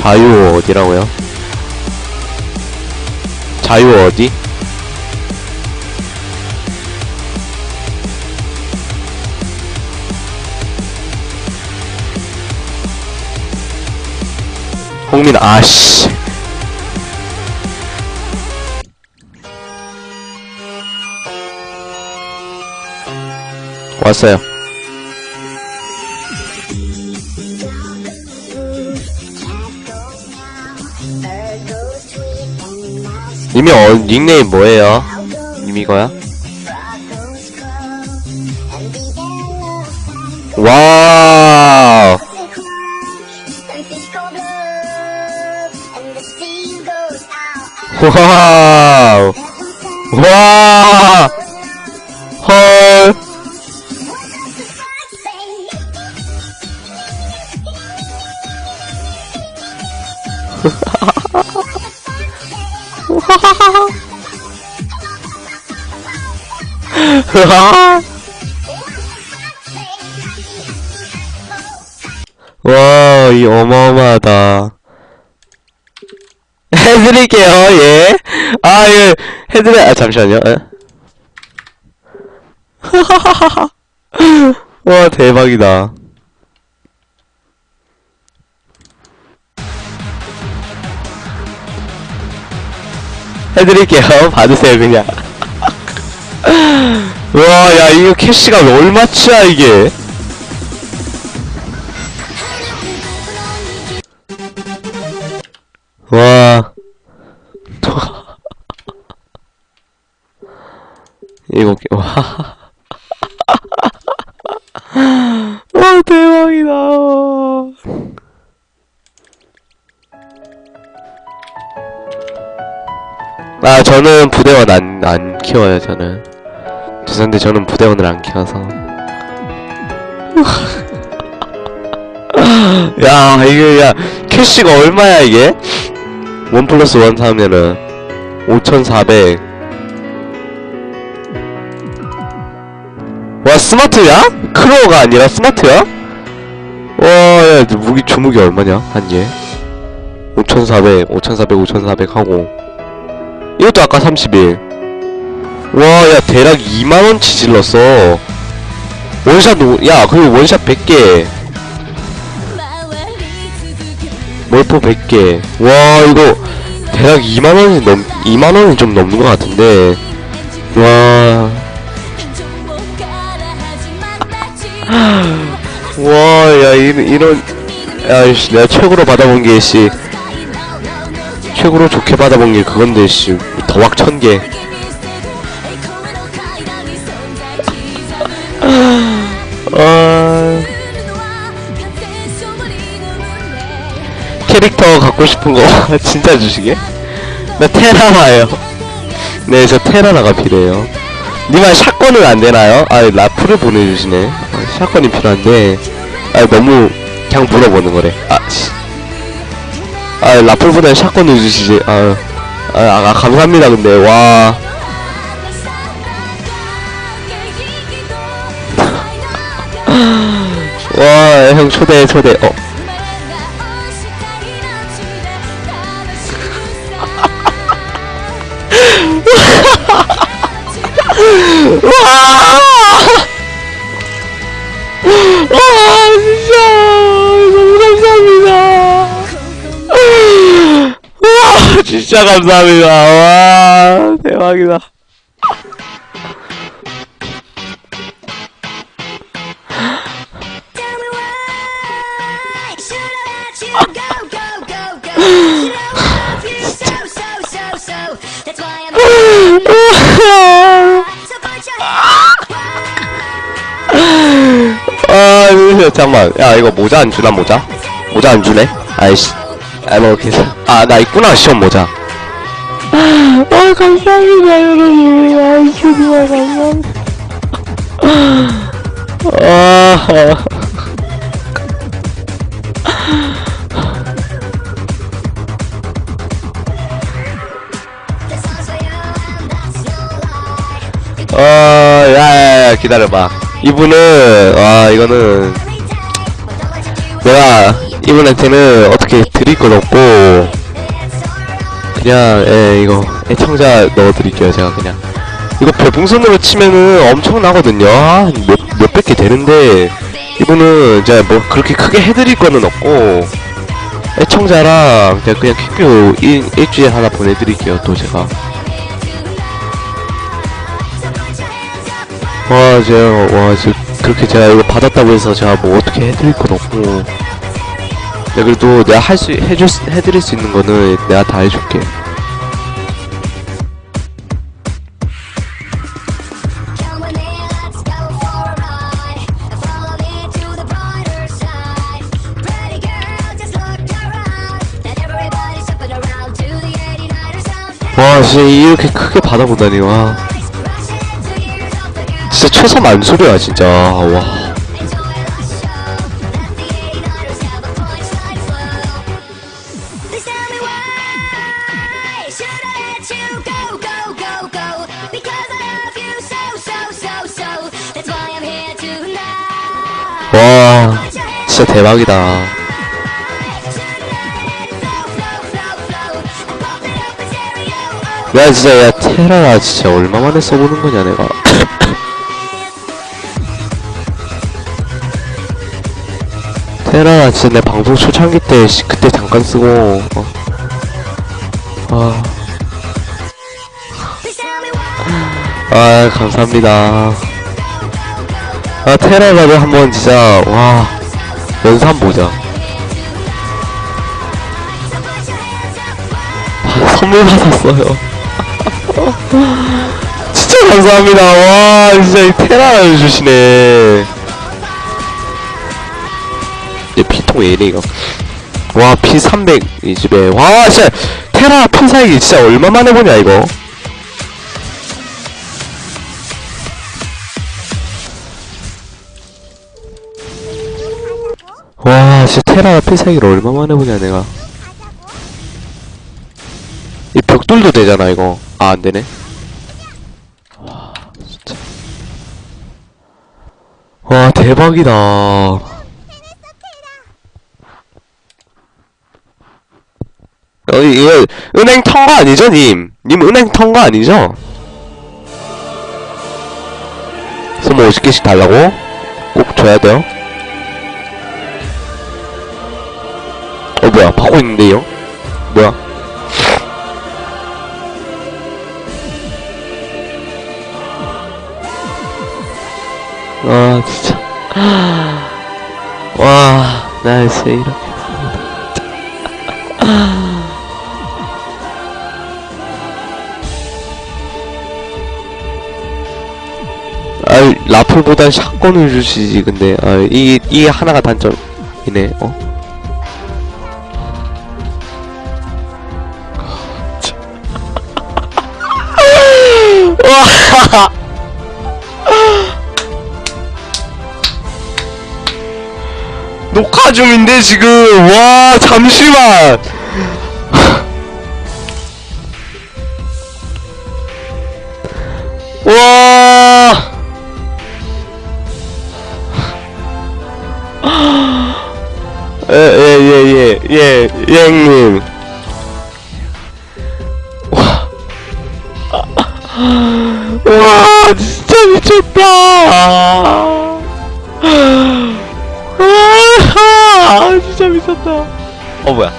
자유 어디라고요? 자유 어디? 홍민 아씨 왔어요 이미 어, 닉네임 뭐예요? 이미 거야? 와우 와우 와 헐. 와, 이 어마어마하다. 해드릴게요, 예. 아, 예, 해드려, 아, 잠시만요, 예. 와, 대박이다. 해드릴게요. 받으세요, 그냥. 와, 야, 이거 캐시가 얼마치야, 이게? 와. 와. 와, 저는 부대원 안, 안 키워요, 저는. 죄송한데, 저는 부대원을 안 키워서. 야, 이게, 야, 캐시가 얼마야, 이게? 원 플러스 원 사면은, 5,400. 와, 스마트야? 크로어가 아니라 스마트야? 와, 야, 무기, 주무기 얼마냐? 한 개. 5,400, 5,400, 5,400 하고. 이것도 아까 31. 와, 야, 대략 2만원치 질렀어. 원샷, 오- 야, 그리고 원샷 100개. 몰포 100개. 와, 이거, 대략 2만원이 넘, 2만원이 좀 넘는 것 같은데. 와, 와, 야, 이, 이런, 야, 씨, 내가 최고로 받아본 게, 씨, 최고로 좋게 받아본 게 그건데, 씨, 더왁 천 개. 아, 캐릭터 갖고 싶은 거 진짜 주시게? 나 테라나요. 네, 저 테라나가 필요해요. 니만 샷건은 안 되나요? 아, 라프를 보내주시네. 아, 샷건이 필요한데, 아, 너무 그냥 물어보는 거래. 아, 씨. 아, 라플보다는 샷건을 주시지. 아, 아, 아, 감사합니다. 근데 와, 와, 형 초대 초대. 어, 진짜 감사합니다. 와, 대박이다. 아, 잠깐만. 야, 이거 모자 안 주나, 모자? 모자 안 주네? 아이씨. 아, 뭐, 계속. 아, 나 있구나, 시험 모자. 아, 감사합니다, 여러분. 아, 정말 감사합니다. 아, 어, 야, 야, 야, 기다려봐. 이분은, 와, 이거는, 내가 이분한테는 어떻게 드릴 건 없고 그냥 예 이거 애청자 넣어드릴게요 제가 그냥. 이거 별풍선으로 치면은 엄청나거든요. 한 몇, 몇백 개 되는데 이분은 제가 뭐 그렇게 크게 해드릴 거는 없고 애청자랑 그냥 그냥 퀴큐 일, 일주일에 하나 보내드릴게요 또 제가. 와 제가 와 지금 그렇게 제가 이거 받았다고 해서 제가 뭐 어떻게 해드릴 건 없고 야, 그래도 내가 할 수, 해줄, 수- 해드릴 수 있는 거는 내가 다 해줄게. Come on in, let's go for a ride. Follow me to the brighter side. Pretty girl, just look around. And everybody's jumping around to the 89er sound. 와, 진짜 이렇게 크게 받아보다니, 와. 진짜 최소 만수리야, 진짜. 와. 진짜 대박이다. Oh, 야, 진짜, 야, 테라라, 진짜 얼마만에 써보는 거냐, 내가. 테라라, 진짜 내 방송 초창기 때, 씨, 그때 잠깐 쓰고, 어. 아. 아, 감사합니다. 아, 테라라도 한번 진짜, 와, 연사 한번 보자. 아, 선물 받았어요. 진짜 감사합니다. 와, 진짜 이 테라를 주시네. 얘 피통 왜 이래, 이거. 와, P300, 이 집에. 와, 진짜, 테라 피 사기 진짜 얼마만에 보냐, 이거. 와, 진짜 테라 피 사기를 얼마만에 보냐, 내가. 이 벽돌도 되잖아, 이거. 아, 안 되네. 와, 진짜. 와, 대박이다. 어, 이거, 은행 턴거 아니죠, 님? 님 은행 턴거 아니죠? 선물 50개씩 달라고? 꼭 줘야 돼요? 어, 뭐야, 받고 있는데 요? 뭐야? 아, 진짜. 와, 나 진짜 이렇게. 아, 라플보단 샷건을 주시지, 근데. 아, 이, 이 하나가 단점이네, 어? 녹화 중인데 지금 와 잠시만 와 예 예 예 예 예예 예, 형님 진짜 미쳤다. 어 뭐야?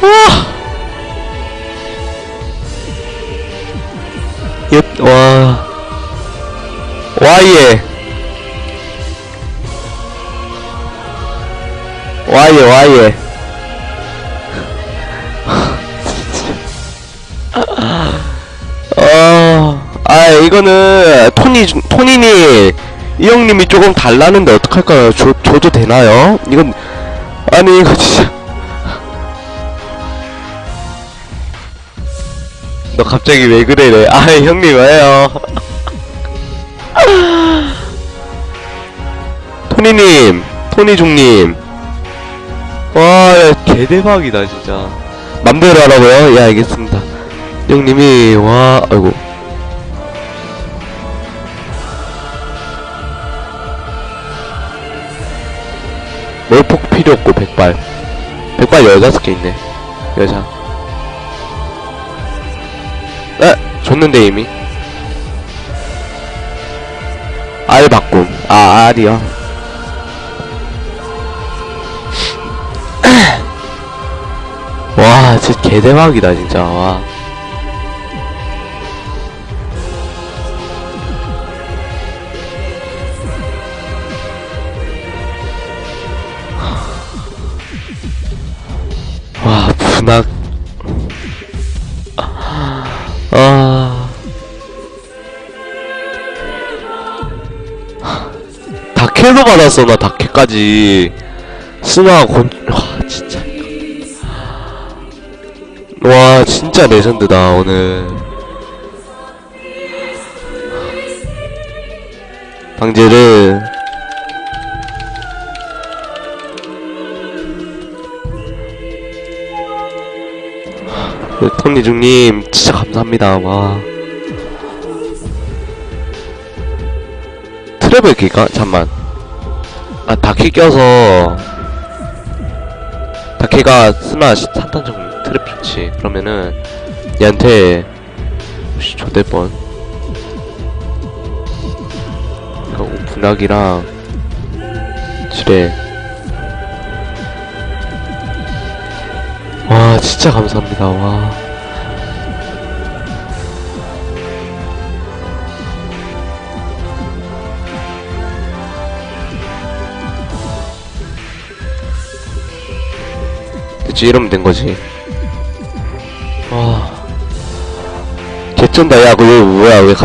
와! 예, 와. 와예 와예 와예 어, 아, 이거는, 토니, 중- 토니니, 이 형님이 조금 달라는데 어떡할까요? 줘, 줘도 되나요? 이건, 아니, 이거 진짜. 너 갑자기 왜 그래, 아, 형님, 왜요? 토니님, 토니중님. 와, 야, 개대박이다, 진짜. 맘대로 하라고요? 예, 알겠습니다. 형님이, 와, 아이고. 몰폭 필요 없고 백발. 백발 15개 있네. 여자 에 줬는데 이미. 알 바꿈. 아 알이요. 와 진짜 개대박이다 진짜. 와 와, 분학. 아. 다케로 받았어, 나 다케까지. 스마 곤, 와, 진짜. 와, 진짜 레전드다, 오늘. 방제를. 네, 톱니중님 진짜 감사합니다. 와. 트랩을 낄까? 잠만. 아 다키 껴서. 다키가 스마 산탄정 트랩 좋지. 그러면은 얘한테 씨 좆될 뻔. 이거 분학이랑 지뢰 와 진짜 감사합니다. 와. 됐지 이러면 된 거지? 와. 개쩐다. 야 그거 왜 뭐야? 왜 갑자기